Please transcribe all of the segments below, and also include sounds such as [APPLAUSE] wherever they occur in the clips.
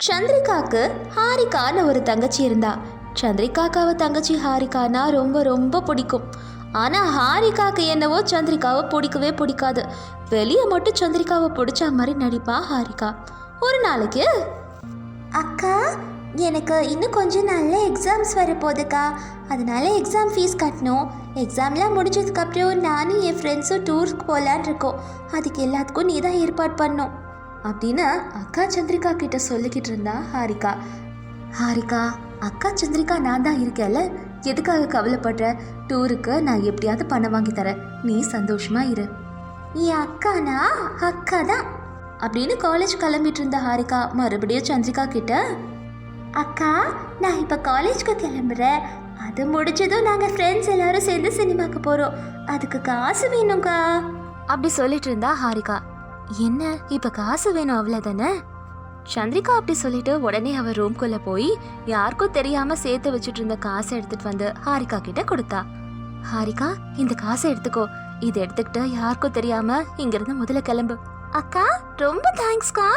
சந்திரிகாக்கு ஹாரிகான்னு ஒரு தங்கச்சி இருந்தா. சந்திரிகாக்கு அவ தங்கச்சி ஹாரிகானா ரொம்ப ரொம்ப பிடிக்கும். ஆனால் ஹாரிகாக்கு என்னவோ சந்திரிகாவை பிடிக்கவே பிடிக்காது. வெளியே மட்டும் சந்திரிகாவை பிடிச்ச மாதிரி நடிப்பா ஹாரிகா. ஒரு நாளைக்கு. அக்கா எனக்கு இன்னும் கொஞ்சம் நல்ல எக்ஸாம்ஸ் வரப்போகுதுக்கா. அதனால எக்ஸாம் ஃபீஸ் கட்டணும். எக்ஸாம்லாம் முடிஞ்சதுக்கப்புறம் நானும் என் ஃப்ரெண்ட்ஸும் டூருக்கு போகலான் இருக்கோம். அதுக்கு எல்லாத்துக்கும் நீ தான் ஏற்பாடு பண்ணும் அப்படின்னு அக்கா சந்திரிகா கிட்ட சொல்லிக்கிட்டு இருந்தா ஹாரிகா. ஹாரிகா அக்கா சந்திரிகா நான் தான் இருக்கேன்ல. எதுக்காக கவலைப்படுற? டூருக்கு நான் எப்படியாவது பணம் வாங்கி தரேன். நீ சந்தோஷமா இரு. என் அக்கானா? அக்கா தான். அப்படின்னு காலேஜ் கிளம்பிட்டு இருந்த ஹாரிகா மறுபடியும் சந்திரிகா கிட்ட அக்கா நான் இப்போ காலேஜ்க்கு கிளம்புறேன். அது முடிச்சதும் நாங்கள் ஃப்ரெண்ட்ஸ் எல்லாரும் சேர்ந்து சினிமாக்கு போகிறோம் அதுக்கு காசு வேணும்க்கா. அப்படி சொல்லிட்டு இருந்தா ஹாரிகா. என்ன இப்போ காசு வேணும் அவ்வளவுதானே? சந்திரிகா அப்படி சொல்லிட்டு உடனே அவ ரூம்குள்ள போய் யாருக்கும் தெரியாம சேர்த்து வச்சுட்டு இருந்த காசை எடுத்துட்டு வந்து ஹாரிகா கிட்ட கொடுத்தா. ஹாரிகா இந்த காசை எடுத்துக்கோ. இதை எடுத்துக்கிட்டு யாருக்கும் தெரியாம இங்கிருந்து முதல்ல கிளம்பு. அக்கா ரொம்ப தேங்க்ஸ்க்கா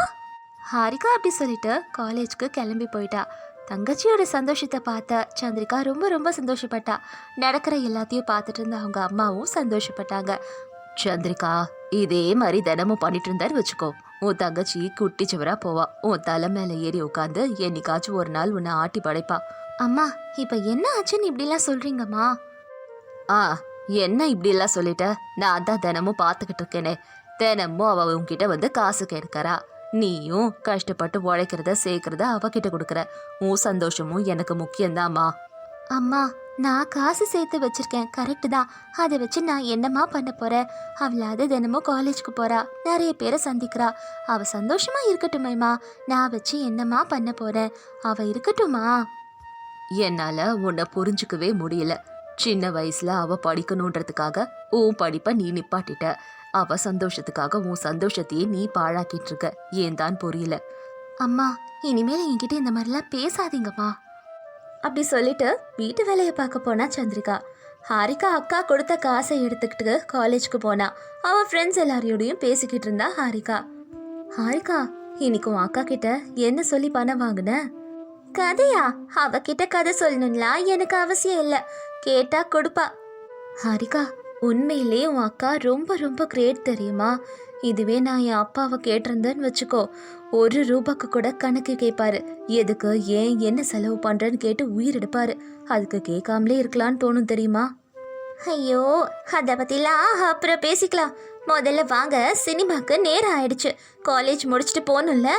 ஹாரிகா அப்படி சொல்லிட்டு காலேஜ்க்கு கிளம்பி போயிட்டா. தங்கச்சியோட சந்தோஷத்தை பார்த்த சந்திரிகா ரொம்ப ரொம்ப சந்தோஷப்பட்டா. நடக்கிற எல்லாத்தையும் பார்த்துட்டு இருந்த அவங்க அம்மாவும் சந்தோஷப்பட்டாங்க. சந்திரிகா இதே மாதிரி தினமும் பண்ணிட்டு இருந்தாரு வச்சுக்கோ. உன் தங்கச்சி குட்டி சுவரா போவா. உன் தலை மேல ஏறி உட்காந்து என்னைக்காச்சும் ஒரு நாள் உன்னை ஆட்டி படைப்பா. அம்மா இப்ப என்ன ஆச்சுன்னு இப்படிலாம் சொல்றீங்கம்மா? ஆ என்ன இப்படிலாம் சொல்லிட்ட? நான் தான் தினமும் பார்த்துக்கிட்டு இருக்கேனே. தினமும் அவ உன்கிட்ட வந்து காசு கேட்கறா. நீயும் கஷ்டப்பட்டு உழைக்கிறத சேர்க்கறத அவகிட்ட கொடுக்குற. உன் சந்தோஷமும் எனக்கு முக்கியம்தாம்மா. அம்மா நான் காசு சேர்த்து வச்சிருக்கேன். கரெக்டு தான். அதை வச்சு நான் என்னம்மா பண்ண போறேன் அவளாவது தினமும் காலேஜ்க்கு போறா. நிறைய பேரை சந்திக்கிறா. அவ சந்தோஷமா இருக்கட்டுமேம்மா நான் வச்சு என்னம்மா பண்ண போறேன் அவ இருக்கட்டுமா என்னால உன்னை புரிஞ்சுக்கவே முடியல. சின்ன வயசுல அவ படிக்கணுன்றதுக்காக உன் படிப்பை நீ நிப்பாட்டிட்ட. அவ சந்தோஷத்துக்காக உன் சந்தோஷத்தையே நீ பாழாக்கிட்டு இருக்க. ஏன் தான் புரியல? அம்மா இனிமேல் என்கிட்ட இந்த மாதிரிலாம் பேசாதீங்கம்மா. அப்படி சொல்லிட்டு வீட்டு வேலையை பார்க்க போனா சந்திரிகா. ஹாரிகா அக்கா கொடுத்த காசை எடுத்துக்கிட்டு காலேஜ்க்கு போனா அவ ஃப்ரெண்ட்ஸ் எல்லாரையோடையும் பேசிக்கிட்டு இருந்தா ஹாரிகா. ஹாரிகா இன்னைக்கு உன் அக்கா கிட்ட என்ன சொல்லி பணம் வாங்கின? கதையா? அவகிட்ட கதை சொல்லணும்லாம் எனக்கு அவசியம் இல்லை. கேட்டா கொடுப்பா. ஹாரிகா உண்மையிலே உன் அக்கா ரொம்ப ரொம்ப கிரேட் தெரியுமா? இதுவே நான் என் அப்பாவை கேட்டிருந்தேன்னு வச்சுக்கோ. ஒரு ரூபாய்க்கு கூட கணக்கு கேட்பாரு எதுக்கு ஏன் என்ன செலவு பண்ணுறேன்னு கேட்டு உயிர் எடுப்பாரு. அதுக்கு கேட்காமலே இருக்கலாம்னு தோணும் தெரியுமா? ஐயோ அதை பற்றிலாம் அப்புறம் பேசிக்கலாம். முதல்ல வாங்க சினிமாக்கு நேரம் ஆயிடுச்சு. காலேஜ் முடிச்சுட்டு போகணும்ல?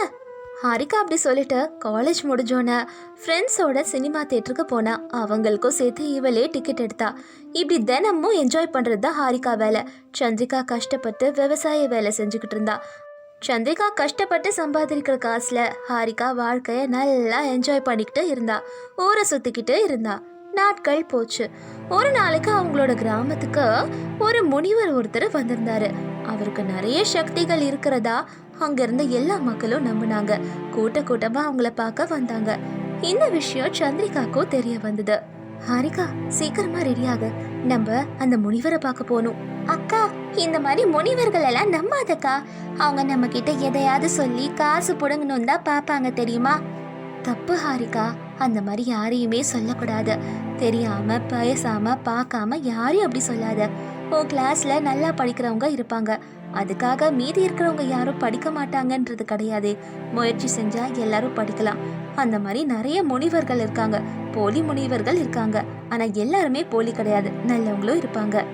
ஹாரிகா அப்படி சொல்லிட்டு காலேஜ் முடிஞ்சோன்னே ஃப்ரெண்ட்ஸோட சினிமா தேட்டருக்கு போனா அவங்களுக்கும் சேர்த்து இவளே டிக்கெட் எடுத்தா. இப்படி தினமும் என்ஜாய் பண்ணுறது தான் ஹாரிகா வேலை. சந்திரிகா கஷ்டப்பட்டு விவசாய வேலை செஞ்சுக்கிட்டு இருந்தா. சந்திரிகா கஷ்டப்பட்டு சம்பாதிக்கிற காசுல ஹாரிகா வாழ்க்கைய நல்லா என்ஜாய் பண்ணிக்கிட்டு இருந்தா. ஊரை சுத்திக்கிட்டு இருந்தா. நாட்கள் போச்சு. ஒரு நாளைக்கு அவங்களோட கிராமத்துக்கு ஒரு முனிவர் ஒருத்தர் வந்திருந்தாரு. அவருக்கு நிறைய சக்திகள் இருக்கிறதா அங்க இருந்த எல்லா மக்களும் நம்பினாங்க. கூட்ட கூட்டமா அவங்கள பார்க்க வந்தாங்க. இந்த விஷயம் சந்திரிகாக்கும் தெரிய வந்தது. ஹாரிகா சீக்கிரமா ரெடியாக நம்ம அந்த முனிவரை பார்க்க போகணும் அக்கா இந்த மாதிரி முனிவர்கள் எல்லாம் நம்பாதக்கா? அவங்க நம்ம கிட்ட எதையாவது சொல்லி காசு புடுங்கணும் தான் பார்ப்பாங்க தெரியுமா? தப்பு ஹாரிகா. அந்த மாதிரி யாரையுமே சொல்லக்கூடாது. தெரியாம பேசாம பார்க்காம யாரையும் அப்படி சொல்லாத. உன் கிளாஸ்ல நல்லா படிக்கிறவங்க இருப்பாங்க. அதுக்காக மீதி இருக்கிறவங்க யாரும் படிக்க மாட்டாங்கன்றது கிடையாது. முயற்சி செஞ்சா எல்லாரும் படிக்கலாம். அந்த மாதிரி நிறைய முனிவர்கள் இருக்காங்க. போலி முனிவர்கள் இருக்காங்க. ஆனா எல்லாருமே போலி கிடையாது. நல்லவங்களும் இருப்பாங்க.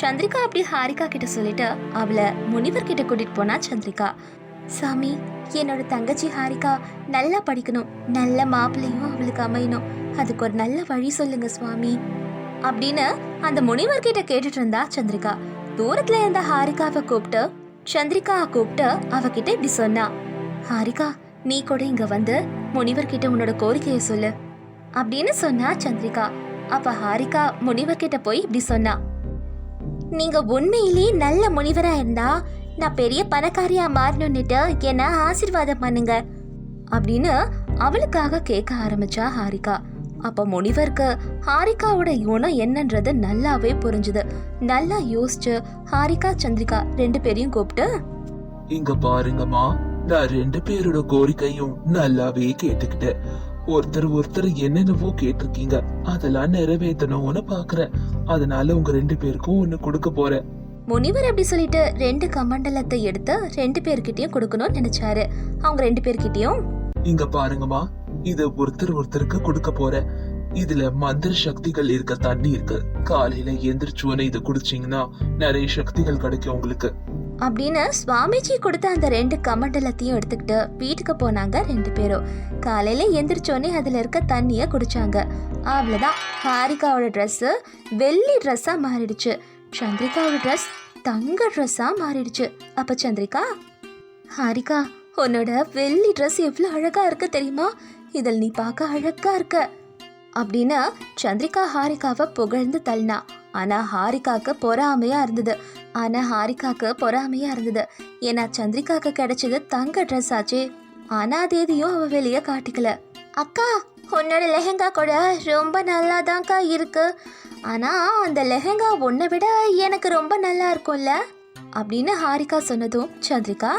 சந்திரிகா அப்படி ஹாரிகா கிட்ட சொல்லிட்டு அவளை முனிவர் கிட்ட கூட்டிட்டு போனா சந்திரிகா சாமி என்னோட தங்கச்சி ஹாரிகா நல்லா படிக்கணும். நல்ல மாப்பிள்ளையும் அவளுக்கு அமையணும். அதுக்கு ஒரு நல்ல வழி சொல்லுங்க சுவாமி. அப்படின்னு அந்த முனிவர் கிட்ட கேட்டுட்டு இருந்தா சந்திரிகா. தூரத்துல இருந்த ஹாரிகாவை கூப்பிட்டு சந்திரிகா கூப்பிட்டு அவகிட்ட இப்படி சொன்னா. ஹாரிகா நீ கூட இங்க வந்து முனிவர் கிட்ட உன்னோட கோரிக்கையை சொல்லு அப்படின்னு சொன்னா சந்திரிகா. அப்ப ஹாரிகா முனிவர் கிட்ட போய் இப்படி சொன்னா. நீங்க உண்மையிலேயே நல்ல முனிவரா இருந்தா நான் பெரிய பணக்காரியா மாறணும்னுட்டு என்ன ஆசீர்வாதம் பண்ணுங்க அப்படின்னு அவளுக்காக கேட்க ஆரம்பிச்சா ஹாரிகா. அப்ப முனிவருக்கு ஹாரிகாவோட குணம் என்னன்றது நல்லாவே புரிஞ்சுது. நல்லா யோசிச்சு ஹாரிகா சந்திரிகா ரெண்டு பேரையும் கூப்பிட்டு இங்க பாருங்கம்மா நான் ரெண்டு பேரோட கோரிக்கையும் நல்லாவே கேட்டுக்கிட்டேன். ஒருத்தர் ஒருத்தர் என்னென்னவோ கேட்டிருக்கீங்க. அதெல்லாம் நிறைவேற்றணும்னு பாக்குறேன். அதனால உங்க ரெண்டு பேருக்கும் ஒண்ணு கொடுக்க போறேன். முனிவர் அப்படி சொல்லிட்டு ரெண்டு கமண்டலத்தை எடுத்து ரெண்டு பேர்கிட்டயும் கொடுக்கணும்னு நினைச்சாரு. அவங்க ரெண்டு பேர்கிட்டயும்? இங்க பாருங்கம்மா இத ஒருத்தர் ஒருத்தருக்கு கொடுக்க போறேன் இதுல மந்திர சக்திகள் இருக்க தண்ணி இருக்கு. காலையில எந்திரிச்சுவனே இதை குடிச்சீங்கன்னா நிறைய சக்திகள் கிடைக்கும் உங்களுக்கு. அப்படின்னு சுவாமிஜி கொடுத்த அந்த ரெண்டு கமண்டலத்தையும் எடுத்துக்கிட்டு வீட்டுக்கு போனாங்க ரெண்டு பேரும். காலையில எந்திரிச்சோடனே அதுல இருக்க தண்ணிய குடிச்சாங்க. அவ்வளவுதான். ஹாரிகாவோட ட்ரெஸ் வெள்ளி ட்ரெஸ்ஸா மாறிடுச்சு. சந்திரிகாவோட ட்ரெஸ் தங்க ட்ரெஸ்ஸா மாறிடுச்சு. அப்ப சந்திரிகா ஹாரிகா உன்னோட வெள்ளி ட்ரெஸ் எவ்வளவு அழகா இருக்கு தெரியுமா? இதில் நீ பார்க்க அழகா இருக்க. அப்படின்னு சந்திரிகா ஹாரிகாவை புகழ்ந்து தள்ளினா. ஆனா ஹாரிகாக்கு பொறாமையா இருந்தது. ஆனா ஹாரிகாக்கு பொறாமையா இருந்தது. ஏன்னா சந்திரிகாக்கு கிடைச்சது தங்க ட்ரெஸ் ஆச்சே. ஆனா அது எதையும் அவ வெளியே காட்டிக்கல. அக்கா உன்னோட லெஹெங்கா கூட ரொம்ப நல்லா தான்க்கா இருக்கு. ஆனா அந்த லெஹெங்கா உன்னை விட எனக்கு ரொம்ப நல்லா இருக்கும்ல? அப்படின்னு ஹாரிகா சொன்னதும் சந்திரிகா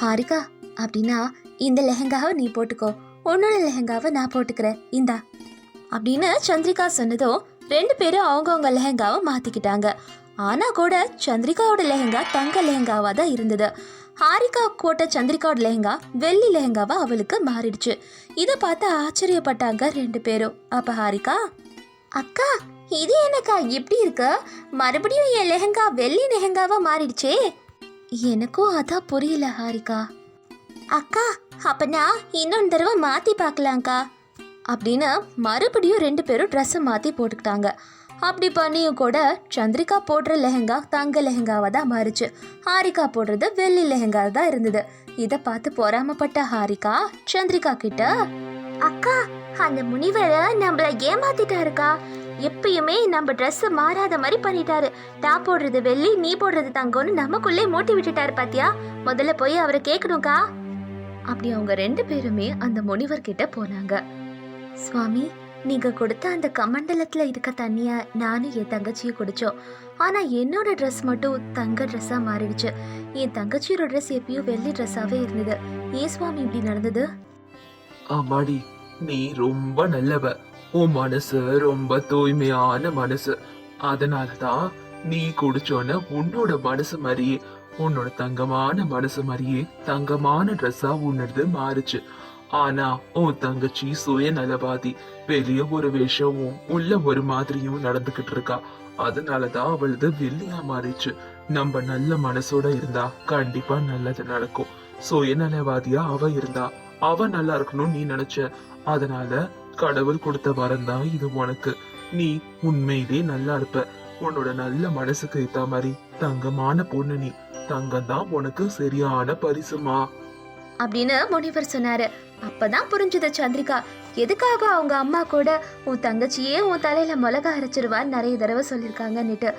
ஹாரிகா அப்படின்னா இந்த லெஹெங்காவை நீ போட்டுக்கோ. உன்னோட லெஹெங்காவை நான் போட்டுக்கிறேன். இந்தா. அப்படின்னு சந்திரிகா சொன்னதும் ரெண்டு பேரும் அவங்கவுங்க லெஹெங்காவை மாத்திக்கிட்டாங்க. ஆனா கூட சந்திரிகாவோட லெஹெங்கா தங்க லெஹெங்காவா தான் இருந்தது. ஹாரிகா போட்ட சந்திரிகாவோட லெஹெங்கா வெள்ளி லெஹெங்காவா அவளுக்கு மாறிடுச்சு. இதை பார்த்து ஆச்சரியப்பட்டாங்க ரெண்டு பேரும். அப்ப ஹாரிகா அக்கா இது என்னக்கா? எப்படி இருக்கு? மறுபடியும் என் லெஹெங்கா வெள்ளி லெஹெங்காவா மாறிடுச்சே? எனக்கும் அதான் புரியல ஹாரிகா. அக்கா அப்பனா இன்னொன்று தடவை மாத்தி பார்க்கலாங்க்கா அப்படின்னு மறுபடியும் ரெண்டு பேரும் ட்ரெஸ்ஸை மாற்றி போட்டுக்கிட்டாங்க. அப்படி பண்ணியும் கூட சந்திரிகா போடுற லெஹெங்கா தங்க லெஹெங்காவாக தான் மாறிச்சு. ஹாரிகா போடுறது வெள்ளி லெஹெங்கா தான் இருந்தது. இதை பார்த்து பொறாமப்பட்ட ஹாரிகா சந்திரிகா கிட்ட அக்கா அந்த முனிவரை நம்மள ஏமாத்திட்டாருக்கா. எப்பயுமே நம்ம ட்ரெஸ் மாறாத மாதிரி பண்ணிட்டாரு. டாப் போடுறது வெள்ளி நீ போடுறது தங்கம்னு நமக்குள்ளே மூட்டி விட்டுட்டாரு பாத்தியா? முதல்ல போய் அவரை கேட்கணும்க்கா. அப்படி அவங்க ரெண்டு பேருமே அந்த முனிவர் கிட்ட போனாங்க. சுவாமி நீங்க கொடுத்த அந்த கமண்டலத்துல இருக்க தண்ணிய நானும் என் தங்கச்சியும் குடிச்சோம். ஆனா என்னோட ட்ரெஸ் மட்டும் தங்க ட்ரெஸ்ஸா மாறிடுச்சு. என் தங்கச்சியோட ட்ரெஸ் எப்பயும் வெள்ளி ட்ரெஸ்ஸாவே இருந்தது. ஏன் சுவாமி இப்படி நடந்தது? ஆமாடி நீ ரொம்ப நல்லவ. உன் மனசு ரொம்ப தூய்மையான மனசு. அதனாலதான் நீ குடிச்சோன்ன உன்னோட மனசு மாதிரியே உன்னோட தங்கமான மனசு மாதிரியே தங்கமான ட்ரெஸ்ஸா உன்னது மாறுச்சு. ஆனா உன் தங்கச்சி சுயநலவாதி வெளிய ஒரு வேஷமும் உள்ள ஒரு மாதிரியும் நடந்துகிட்டு இருக்கா. அதனாலதான் அவளது வெள்ளியா மாறிச்சு. நம்ம நல்ல மனசோட இருந்தா கண்டிப்பா நல்லது நடக்கும். சுயநலவாதியா அவ இருந்தா அவ நல்லா இருக்கணும்னு நீ நினைச்ச அதனால கடவுள் கொடுத்த வரம் தான் இது உனக்கு. நீ உண்மையிலே நல்லா இருப்ப. உன்னோட நல்ல மனசுக்கு ஏத்த மாதிரி தங்கமான பொண்ணு நீ. தங்கம் தான் உனக்கு சரியான பரிசுமா? அப்படின்னு முனிவர் சொன்னாரு. அப்பதான் புரிஞ்சுது சந்திரிகா எதுக்காக அவங்க அம்மா கூட உன் தங்கச்சியே உன் தலையில மிளகா அரைச்சிருவா நிறைய தடவை சொல்லியிருக்காங்கன்னுட்டு.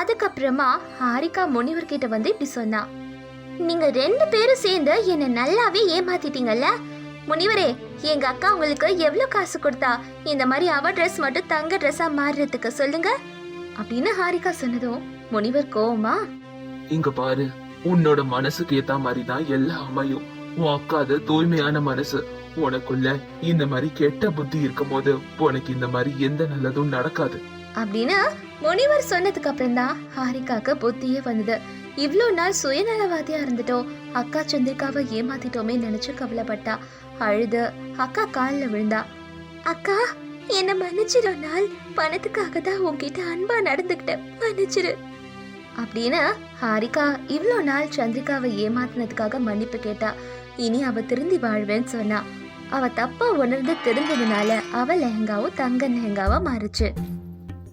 அதுக்கப்புறமா ஹாரிகா முனிவர் கிட்ட வந்து இப்படி சொன்னா நீங்க ரெண்டு பேரும் சேர்ந்து என்னை நல்லாவே ஏமாத்திட்டீங்கல்ல? முனிவரே எங்க அக்கா உங்களுக்கு எவ்வளவு காசு கொடுத்தா இந்த மாதிரி அவ ட்ரெஸ் மட்டும் தங்க ட்ரெஸ்ஸா மாறுறதுக்கு சொல்லுங்க. அப்படின்னு ஹாரிகா சொன்னதும் முனிவர் கோவமா இங்க பாரு உன்னோட மனசுக்கு ஏத்த மாதிரி தான் எல்லாம் அமையும். உன் அக்காது தூய்மையான மனசு. உனக்குள்ள இந்த மாதிரி கெட்ட புத்தி இருக்கும் போது உனக்கு இந்த மாதிரி எந்த நல்லதும் நடக்காது. அப்படின்னு முனிவர் சொன்னதுக்கு அப்புறம் தான் ஹாரிகாக்கு புத்தியே வந்தது. இவ்வளோ நாள் சுயநலவாதியா இருந்துட்டோம் அக்கா சந்திரிகாவை ஏமாத்திட்டோமே நினைச்சு கவலைப்பட்டா. அழுது அக்கா காலில் விழுந்தா அக்கா என்ன மன்னிச்சிடும் நாள் பணத்துக்காக தான் உன்கிட்ட அன்பா நடந்துக்கிட்டேன். மன்னிச்சிரு. அப்படின்னு ஹாரிகா இவ்வளோ நாள் சந்திரிகாவை ஏமாத்தினதுக்காக மன்னிப்பு கேட்டா. இனி அவ திருந்தி வாழ்வேன்னு சொன்னா. அவ தப்பா உணர்ந்து திருந்ததுனால அவ லெஹங்காவும் தங்க லெஹங்காவா மாறுச்சு.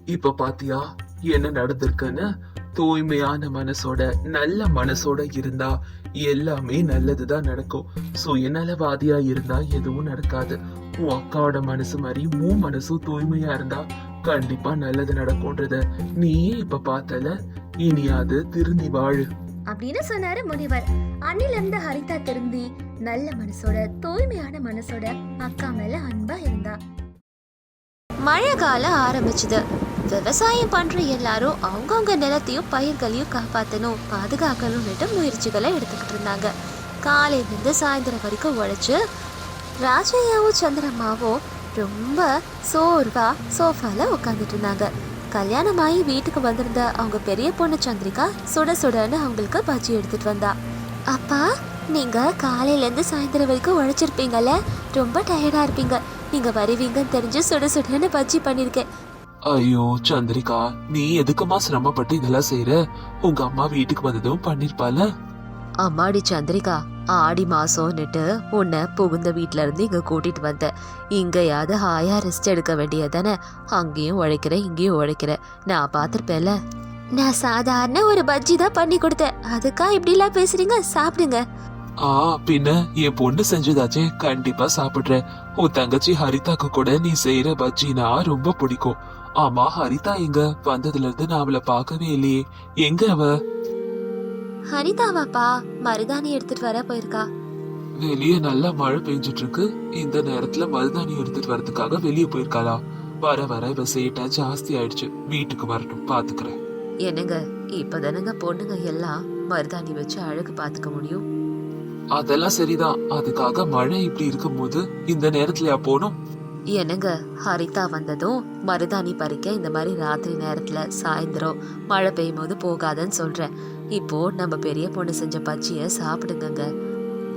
இப்ப பாத்தியா என்ன நடந்திருக்குன்னு? தூய்மையான மனசோட நல்ல மனசோட இருந்தா எல்லாமே நல்லதுதான் நடக்கும். சுயநலவாதியா இருந்தா எதுவும் நடக்காது. உன் அக்காவோட மனசு மாதிரி மூ மனசும் தூய்மையா இருந்தா கண்டிப்பா நல்லது நடக்கும்ன்றத நீயே இப்ப பார்த்தல? இனியாவது திருந்தி வாழு. அப்படின்னு சொன்னாரு முனிவர். அண்ணில இருந்து ஹரிதா திருந்தி நல்ல மனசோட தூய்மையான மனசோட அக்கா மேல அன்பா இருந்தா. மழை காலம் ஆரம்பிச்சது. விவசாயம் பண்ற எல்லாரும் அவங்கவுங்க நிலத்தையும் பயிர்களையும் காப்பாத்தணும் பாதுகாக்கணும்னுட்டு முயற்சிகளை எடுத்துக்கிட்டு இருந்தாங்க. காலையிலேருந்து சாயந்தரம் வரைக்கும் உழைச்சு ராஜையாவும் சந்திரம்மாவும் ரொம்ப சோர்வா சோஃபால உட்காந்துட்டு இருந்தாங்க கல்யாணமாகி வீட்டுக்கு வந்திருந்த அவங்க பெரிய பொண்ணு சந்திரிகா சுட சுடன்னு அவங்களுக்கு பஜ்ஜி எடுத்துட்டு வந்தா. அப்பா நீங்க காலையிலேருந்து சாயந்தரம் வரைக்கும் உழைச்சிருப்பீங்கல்ல? ரொம்ப டயர்டா இருப்பீங்க. நீங்க வருவீங்கன்னு தெரிஞ்சு சுட சுடன்னு பஜ்ஜி பண்ணிருக்கேன். ஐயோ சந்திரிகா நீ எதுக்குமா சிரமப்பட்டு இதெல்லாம் செய்யற உங்க அம்மா வீட்டுக்கு வந்ததும் பண்ணிருப்பால அம்மாடி சந்திரிகா ஆடி மாசம்னுட்டு உன்னை புகுந்த வீட்ல இருந்து இங்க கூட்டிட்டு வந்தேன் இங்கேயாவது ஹாயா ரெஸ்ட் எடுக்க வேண்டியதானே அங்கேயும் உழைக்கிற இங்கேயும் உழைக்கிற. நான் பார்த்துருப்பேன்ல. நான் சாதாரண ஒரு பஜ்ஜி தான் பண்ணி கொடுத்தேன். அதுக்கா இப்படிலாம் பேசுறீங்க? சாப்பிடுங்க. ஆ பின்ன என் பொண்ணு செஞ்சதாச்சே. கண்டிப்பா சாப்பிடுறேன். உன் தங்கச்சி ஹரிதாக்கு கூட நீ செய்யற பஜ்ஜினா ரொம்ப பிடிக்கும். ஆமா ஹரிதா எங்க வந்ததுல இருந்து நான் அவளை பார்க்கவே இல்லையே. எங்க அவ? ஹரிதாவாப்பா மருதாணி எடுத்துட்டு வர போயிருக்கா. வெளியே நல்லா மழை பெஞ்சிட்டு இருக்கு இந்த நேரத்துல மருதாணி எடுத்துட்டு வரதுக்காக வெளியே போயிருக்காளா? வர வர இவ சேட்டா ஜாஸ்தி ஆயிடுச்சு. வீட்டுக்கு வரட்டும் பாத்துக்கிறேன். என்னங்க இப்பதானங்க பொண்ணுங்க எல்லாம் மருதாணி வச்சு அழகு பார்த்துக்க முடியும்? அதெல்லாம் சரிதான். அதுக்காக மழை இப்படி இருக்கும்போது இந்த நேரத்துலயா போகணும்? என்னங்க ஹரிதா வந்ததும் மருதாணி பறிக்க இந்த மாதிரி ராத்திரி நேரத்தில் சாயந்தரம் மழை பெய்யும் போது போகாதன்னு சொல்கிறேன் இப்போ நம்ம பெரிய பொண்ணு செஞ்ச பஜ்ஜியை சாப்பிடுங்கங்க.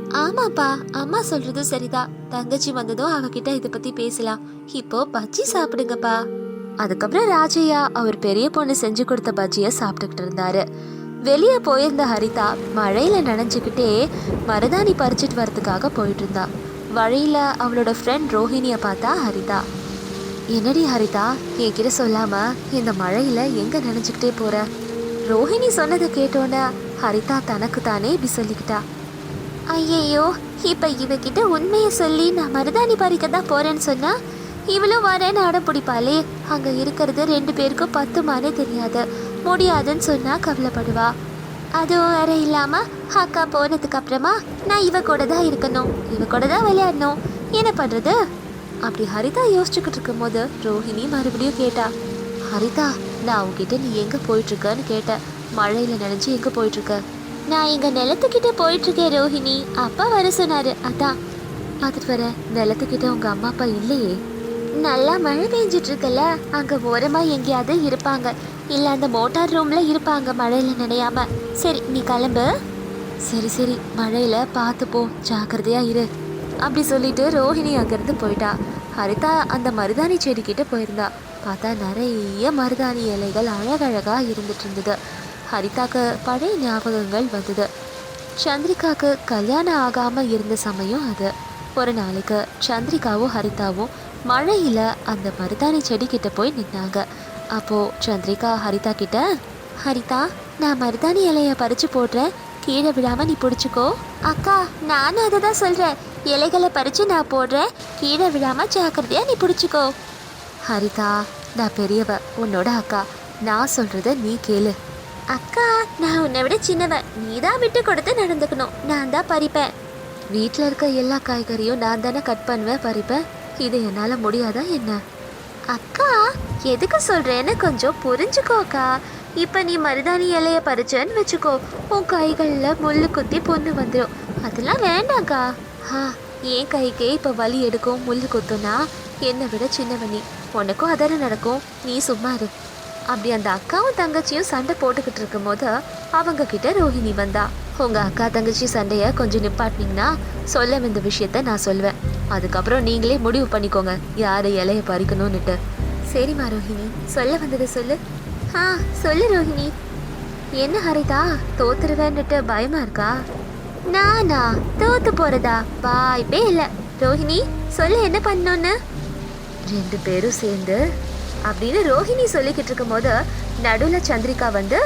ஆமாப்பா அம்மா சொல்றது சரிதான் தங்கச்சி வந்ததும் அவகிட்ட இதை பத்தி பேசலாம். இப்போ பஜ்ஜி சாப்பிடுங்கப்பா. அதுக்கப்புறம் ராஜையா அவர் பெரிய பொண்ணு செஞ்சு கொடுத்த பஜ்ஜியை சாப்பிட்டுக்கிட்டு இருந்தாரு. வெளியே போயிருந்த ஹரிதா மழையில நனைஞ்சுக்கிட்டே மருதாணி பறிச்சிட்டு வரதுக்காக போயிட்டு இருந்தா. வழியில அவளோட ஃப்ரெண்ட் ரோஹிணியை பார்த்தா ஹரிதா. என்னடி ஹரிதா என்கிட்ட சொல்லாம இந்த மழையில எங்க நினைச்சுக்கிட்டே போற? ரோஹிணி சொன்னதை கேட்டோன்னே ஹரிதா தனக்கு தானே இப்படி சொல்லிக்கிட்டா. ஐயையோ இப்ப இவகிட்ட உண்மையை சொல்லி நான் மருதாணி பறிக்க தான் போறேன்னு சொன்னா இவளும் வரேன்னு அடம் பிடிப்பாளே. அங்க இருக்கிறது ரெண்டு பேருக்கும் பத்துமானே தெரியாது. முடியாதுன்னு சொன்னா கவலைப்படுவா. அதுவும் வேற இல்லாம அக்கா போனதுக்கு அப்புறமா நான் இவ கூட தான் இருக்கணும். இவ கூட தான் விளையாடணும். என்ன பண்றது? அப்படி ஹரிதா யோசிச்சுக்கிட்டு இருக்கும்போது ரோஹிணி மறுபடியும் கேட்டா ஹரிதா நான் உங்ககிட்ட நீ எங்க போயிட்டு இருக்கன்னு கேட்டேன் மழையில நினைஞ்சு எங்க போயிட்டு இருக்க நான் எங்க நிலத்துக்கிட்ட போயிட்டு இருக்கேன் ரோஹிணி அப்பா வர சொன்னாரு. அதான் பார்த்துட்டு வர நிலத்துக்கிட்ட உங்க அம்மா அப்பா இல்லையே. நல்லா மழை பெஞ்சிட்டு இருக்கல அங்க ஓரமா எங்கேயாவது இருப்பாங்க. இல்ல அந்த மோட்டார் ரூம்ல இருப்பாங்க மழையில நினையாம. சரி நீ கிளம்பு. சரி சரி மழையில பார்த்து போ ஜாக்கிரதையா இரு. அப்படி சொல்லிட்டு ரோஹிணி அங்கேருந்து போயிட்டா. ஹரிதா அந்த மருதாணி செடிக்கிட்ட போயிருந்தா. பார்த்தா நிறைய மருதாணி இலைகள் அழகழகாக இருந்துட்டு இருந்தது. ஹரிதாக்கு பழைய ஞாபகங்கள் வந்தது. சந்திரிகாக்கு கல்யாணம் ஆகாமல் இருந்த சமயம் அது. ஒரு நாளைக்கு சந்திரிகாவும் ஹரிதாவும் மழையில் அந்த மருதாணி செடிக்கிட்ட போய் நின்னாங்க. அப்போது சந்திரிகா ஹரிதா கிட்ட ஹரிதா நான் மருதாணி இலையை பறித்து போடுறேன். கீழே விழாமல் நீ பிடிச்சிக்கோ. அக்கா நானும் அதை தான் சொல்கிறேன் இலைகளை பறித்து நான் போடுறேன். கீழே விழாம ஜாக்கிரதையாக நீ பிடிச்சிக்கோ. ஹரிதா நான் பெரியவ உன்னோட அக்கா. நான் சொல்கிறத நீ கேளு. அக்கா நான் உன்னை விட சின்னவன் நீ தான் விட்டு கொடுத்து நடந்துக்கணும். நான் தான் பறிப்பேன். வீட்டில் இருக்க எல்லா காய்கறியும் நான் தானே கட் பண்ணுவேன் பறிப்பேன். இது என்னால் முடியாதா என்ன? அக்கா எதுக்கு சொல்கிறேன்னு கொஞ்சம் புரிஞ்சுக்கோக்கா இப்போ நீ மருதாணி இலையை பறிச்சேன்னு வச்சுக்கோ. உன் கைகளில் முள்ளு குத்தி பொண்ணு வந்துடும் அதெல்லாம் வேண்டாம்க்கா ஆ என் கைக்கே இப்போ வலி எடுக்கும் முள் குத்துனா என்னை விட சின்னவனி. உனக்கும் அதானே நடக்கும் நீ சும்மா இரு. அப்படி அந்த அக்காவும் தங்கச்சியும் சண்டை போட்டுக்கிட்டு இருக்கும்போது அவங்க கிட்ட ரோஹிணி வந்தா. உங்க அக்கா தங்கச்சி சண்டைய கொஞ்சம் நிப்பாட்டினீங்கன்னா சொல்ல இந்த விஷயத்த நான் சொல்வேன். அதுக்கப்புறம் நீங்களே முடிவு பண்ணிக்கோங்க யாரை இலைய பறிக்கணும்னுட்டு. சரிம்மா ரோஹிணி சொல்ல வந்ததை சொல்லு. ஆ சொல்லு ரோஹிணி. என்ன ஹரிதா தோத்துருவேன்னுட்டு பயமா இருக்கா? நானா தோத்து போறதா? வாய்ப்பே இல்ல. ரோஹிணி சொல்லு என்ன பண்ணணும்னு? ரெண்டு பேரும் சேர்ந்து அப்படின்னு ரோஹிணி சொல்லிக்கிட்டு இருக்கும்போது நடுவில் சந்திரிகா வந்து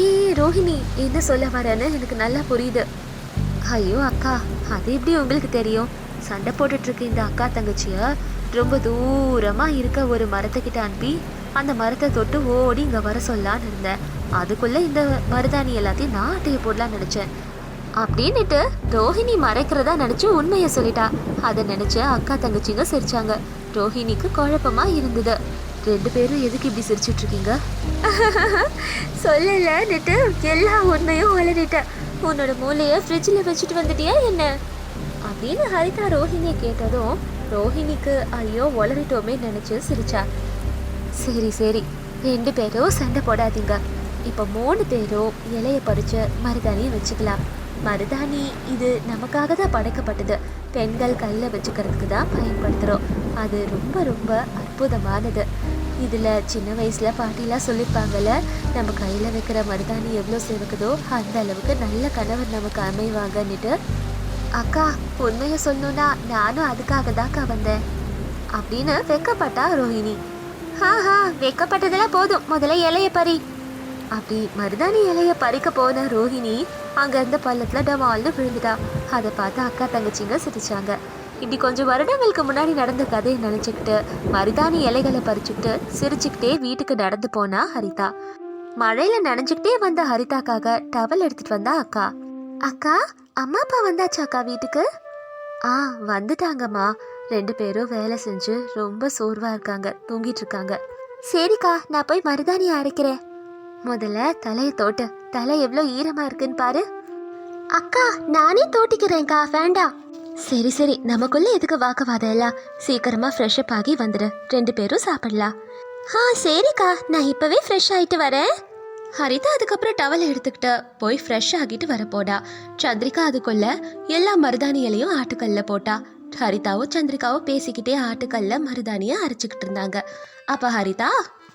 ஏய் ரோஹிணி என்ன சொல்ல வரேன்னு எனக்கு நல்லா புரியுது. ஐயோ அக்கா அது எப்படி உங்களுக்கு தெரியும்? சண்டை போட்டுட்டு இந்த அக்கா தங்கச்சியை ரொம்ப தூரமாக இருக்க ஒரு மரத்துக்கிட்ட அனுப்பி அந்த மரத்தை தொட்டு ஓடி இங்கே வர சொல்லலான்னு இருந்தேன். அதுக்குள்ளே இந்த மருதாணி எல்லாத்தையும் நான் அட்டையை போடலான்னு நினச்சேன். அப்படின்னுட்டு ரோஹிணி மறைக்கிறதா நினைச்சு உண்மையை சொல்லிட்டா. அதை நினைச்சு அக்கா தங்கச்சிங்க சிரிச்சாங்க. ரோஹிணிக்கு குழப்பமா இருந்தது. ரெண்டு பேரும் எதுக்கு இப்படி சிரிச்சிட்டு இருக்கீங்க? [LAUGHS] சொல்லலன்னுட்டு எல்லா உண்மையும் வளரிட்டேன் உன்னோட மூளையை ஃப்ரிட்ஜில் வச்சுட்டு வந்துட்டியா என்ன? அப்படின்னு ஹரிதா ரோஹிணியை கேட்டதும் ரோஹிணிக்கு ஐயோ உளறிட்டோமே நினைச்சு சிரிச்சா. சரி சரி ரெண்டு பேரும் சண்டை போடாதீங்க. இப்போ மூணு பேரும் இலைய பறிச்சு மருதாணியை வச்சுக்கலாம். மருதாணி இது நமக்காக தான் படைக்கப்பட்டது. பெண்கள் கையில் வச்சுக்கிறதுக்கு தான் பயன்படுத்துகிறோம் அது ரொம்ப ரொம்ப அற்புதமானது. இதில் சின்ன வயசில் பாட்டிலாம் சொல்லியிருப்பாங்கல்ல நம்ம கையில் வைக்கிற மருதாணி எவ்வளோ சேவக்குதோ அந்த அளவுக்கு நல்ல கணவர் நமக்கு அமைவாங்கன்னுட்டு. அக்கா உண்மையை சொல்லணும்னா நானும் அதுக்காக தான்க்கா வந்தேன் அப்படின்னு வெக்கப்பட்டா ரோஹிணி. ஹா ஹா வெக்கப்பட்டதெல்லாம் போதும். முதல்ல இலைய பறி. அப்படி மருதாணி இலைய பறிக்க போன ரோஹிணி அங்கேருந்து பள்ளத்தில் பள்ளத்துல டவால்னு விழுந்துட்டா. அதை பார்த்து அக்கா தங்கச்சிங்க சிரிச்சாங்க. இப்படி கொஞ்சம் வருடங்களுக்கு முன்னாடி நடந்த கதையை நினைச்சுக்கிட்டு மருதாணி இலைகளை பறிச்சுக்கிட்டு சிரிச்சுக்கிட்டே வீட்டுக்கு நடந்து போனா ஹரிதா. மழையில நனைஞ்சுக்கிட்டே வந்த ஹரிதாக்காக டவல் எடுத்துட்டு வந்தா அக்கா. அக்கா அம்மா அப்பா வந்தாச்சா அக்கா வீட்டுக்கு? ஆ வந்துட்டாங்கம்மா. ரெண்டு பேரும் வேலை செஞ்சு ரொம்ப சோர்வா இருக்காங்க தூங்கிட்டு இருக்காங்க. சரிக்கா நான் போய் மருதாணி அரைக்கிறேன். முதல்ல தலையை தோட்டு. தலை எவ்வளோ ஈரமா இருக்குன்னு பாரு. அக்கா நானே தோட்டிக்கிறேன்க்கா வேண்டாம் சரி சரி நமக்குள்ள எதுக்கு வாக்குவாதம் எல்லாம்? சீக்கிரமா ஃப்ரெஷ் அப் ஆகி வந்துடு ரெண்டு பேரும் சாப்பிடலாம். ஆ சரிக்கா நான் இப்பவே ஃப்ரெஷ் ஆயிட்டு வரேன். ஹரிதா அதுக்கப்புறம் டவல் எடுத்துக்கிட்டு போய் ஃப்ரெஷ் ஆகிட்டு வர போடா. சந்திரிகா அதுக்குள்ள எல்லா மருதாணிகளையும் ஆட்டுக்கல்ல போட்டா. ஹரிதாவும் சந்திரிகாவும் பேசிக்கிட்டே ஆட்டுக்கல்ல மருதாணியை அரைச்சிக்கிட்டு இருந்தாங்க. அப்ப ஹரிதா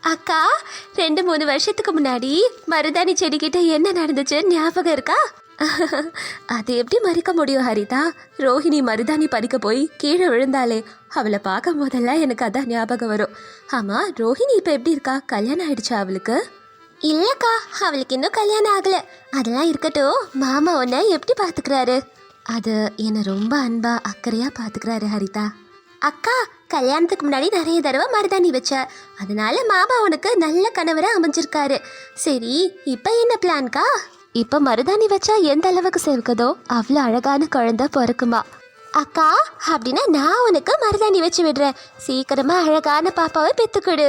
அக்கா ரெண்டு மூணு வருஷத்துக்கு முன்னாடி மருதாணி செடிக்கிட்ட என்ன நடந்துச்சு? ஞாபகம் இருக்கா? [LAUGHS] அது எப்படி மறிக்க முடியும் ஹரிதா? ரோஹிணி மருதாணி பறிக்க போய் கீழே விழுந்தாளே. அவளை பார்க்கும் போதெல்லாம் எனக்கு அதான் ஞாபகம் வரும். ஆமா ரோஹிணி இப்ப எப்படி இருக்கா? கல்யாணம் ஆயிடுச்சா அவளுக்கு? இல்லக்கா அவளுக்கு இன்னும் கல்யாணம் ஆகல. அதெல்லாம் இருக்கட்டும் மாமா உன்னை எப்படி பாத்துக்கிறாரு அது என்னை ரொம்ப அன்பா அக்கறையா பாத்துக்கிறாரு ஹரிதா. அக்கா கல்யாணத்துக்கு முன்னாடி நிறைய தடவை மருதாணி வச்ச. அதனால மாமா உனக்கு நல்ல கணவரா அமைஞ்சிருக்காரு. சரி இப்போ என்ன பிளான்க்கா இப்போ மருதாணி வச்சா எந்த அளவுக்கு சேர்க்குதோ அவ்வளோ அழகான குழந்தை பிறக்குமா. அக்கா அப்படின்னா நான் உனக்கு மருதாணி வச்சு விடுறேன். சீக்கிரமா அழகான பாப்பாவை பெத்துக்கிடு.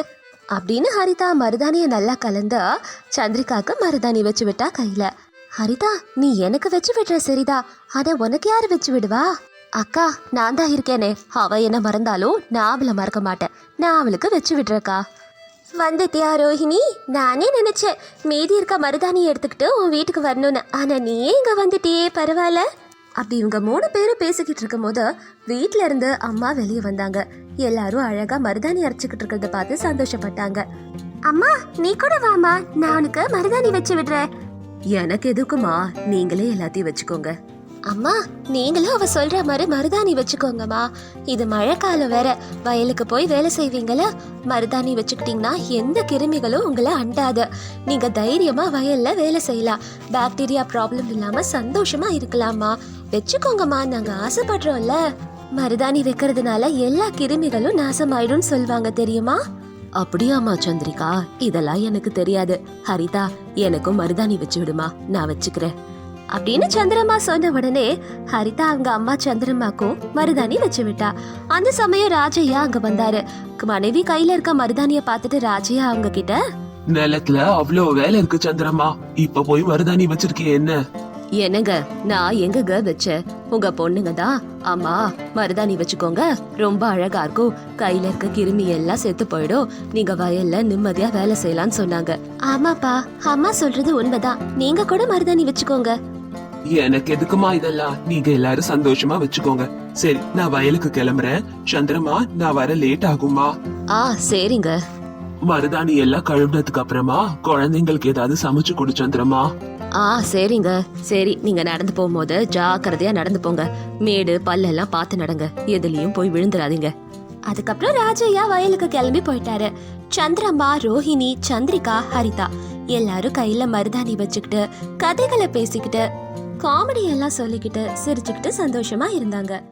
அப்படின்னு ஹரிதா மருதாணியை நல்லா கலந்து சந்திரிகாக்கு மருதாணி வச்சு விட்டா கையில. ஹரிதா நீ எனக்கு வச்சு விடுற சரிதா. அத உனக்கு யாரு வச்சு விடுவா? அக்கா நான் தான் இருக்கேனே. அவ என்ன மறந்தாலும் நான் அவளை மறக்க மாட்டேன். நான் அவளுக்கு வச்சு விடுறேக்கா வந்துட்டியா ரோஹிணி? நானே நினைச்சேன். மீதி இருக்க மருதாணி எடுத்துக்கிட்டு உன் வீட்டுக்கு வரணும்னு. ஆனா நீயே இங்க வந்துட்டியே பரவாயில்ல. அப்படி இவங்க மூணு பேரும் பேசிக்கிட்டு இருக்கும்போது வீட்ல இருந்து அம்மா வெளியே வந்தாங்க. எல்லாரும் அழகா மருதாணி அரைச்சுக்கிட்டு இருக்கிறத பார்த்து சந்தோஷப்பட்டாங்க. அம்மா நீ கூட வாமா நான் உனக்கு மருதாணி வச்சு விடுறேன். எனக்கு எதுக்குமா நீங்களே எல்லாத்தையும் வச்சுக்கோங்க. அம்மா நீங்களும் அவ சொல்ற மாதிரி மருதாணி வச்சுக்கோங்கம்மா. இது மழைக்காலம் வேற. வயலுக்கு போய் வேலை செய்வீங்களா? மருதாணி வச்சுக்கிட்டீங்கன்னா எந்த கிருமிகளும் உங்களை அண்டாது. நீங்க தைரியமா வயல்ல வேலை செய்யலாம். பாக்டீரியா ப்ராப்ளம் இல்லாம சந்தோஷமா இருக்கலாமா வச்சுக்கோங்கம்மா நாங்க ஆசைப்படுறோம்ல. மருதாணி வைக்கிறதுனால எல்லா கிருமிகளும் நாசமாயிடும்னு சொல்லுவாங்க தெரியுமா? அப்படியாமா சந்திரிகா. இதெல்லாம் எனக்கு தெரியாது. ஹரிதா எனக்கும் மருதாணி வச்சு விடுமா. நான் வச்சுக்கிறேன். அப்படின்னு சந்திரம்மா சொன்ன உடனே ஹரிதா அவங்க அம்மா சந்திரம்மாக்கும் மருதாணி வச்சு விட்டா அந்த சமயம் ராஜையா அங்க வந்தாரு. மனைவி கையில இருக்க மருதாணிய பார்த்துட்டு ராஜையா அவங்க கிட்ட நிலத்துல அவ்வளோ வேலை இருக்கு சந்திரம்மா இப்ப போய் மருதாணி வச்சிருக்கிய என்ன? என்னங்க நான் எங்கங்க வச்சேன் உங்க பொண்ணுங்க தான். அம்மா மருதாணி வச்சுக்கோங்க. ரொம்ப அழகா இருக்கும். கையில இருக்க கிருமி எல்லாம் செத்து போயிடும். நீங்க வயல்ல நிம்மதியா வேலை செய்யலாம்னு சொன்னாங்க. ஆமாப்பா அம்மா சொல்றது உண்மைதான். நீங்க கூட மருதாணி வச்சுக்கோங்க. எனக்கு எதுக்குமா இதெல்லாம்? நீங்க எல்லாரும் சந்தோஷமா வச்சுக்கோங்க. சரி நான் வயலுக்கு கிளம்புறேன். சந்திரமா நான் வர லேட் ஆகுமா ஆ சரிங்க. மருதாணி எல்லாம் கழுவுனதுக்கு அப்புறமா? குழந்தைங்களுக்கு ஏதாவது சமைச்சு கொடு சந்திரமா. ஆ சரிங்க. சரி நீங்க நடந்து போகும்போது ஜாக்கிரதையா நடந்து போங்க. மேடு பல்லெல்லாம் பார்த்து நடங்க. எதுலயும் போய் விழுந்துடாதீங்க. அதுக்கப்புறம் ராஜையா வயலுக்கு கிளம்பி போயிட்டாரு. சந்திரம்மா ரோஹிணி சந்திரிகா ஹரிதா. எல்லாரும் கையில மருதாணி வச்சுக்கிட்டு கதைகளை பேசிக்கிட்டு காமெடி எல்லாம் சொல்லிக்கிட்டு சிரிச்சுக்கிட்டு சந்தோஷமா இருந்தாங்க.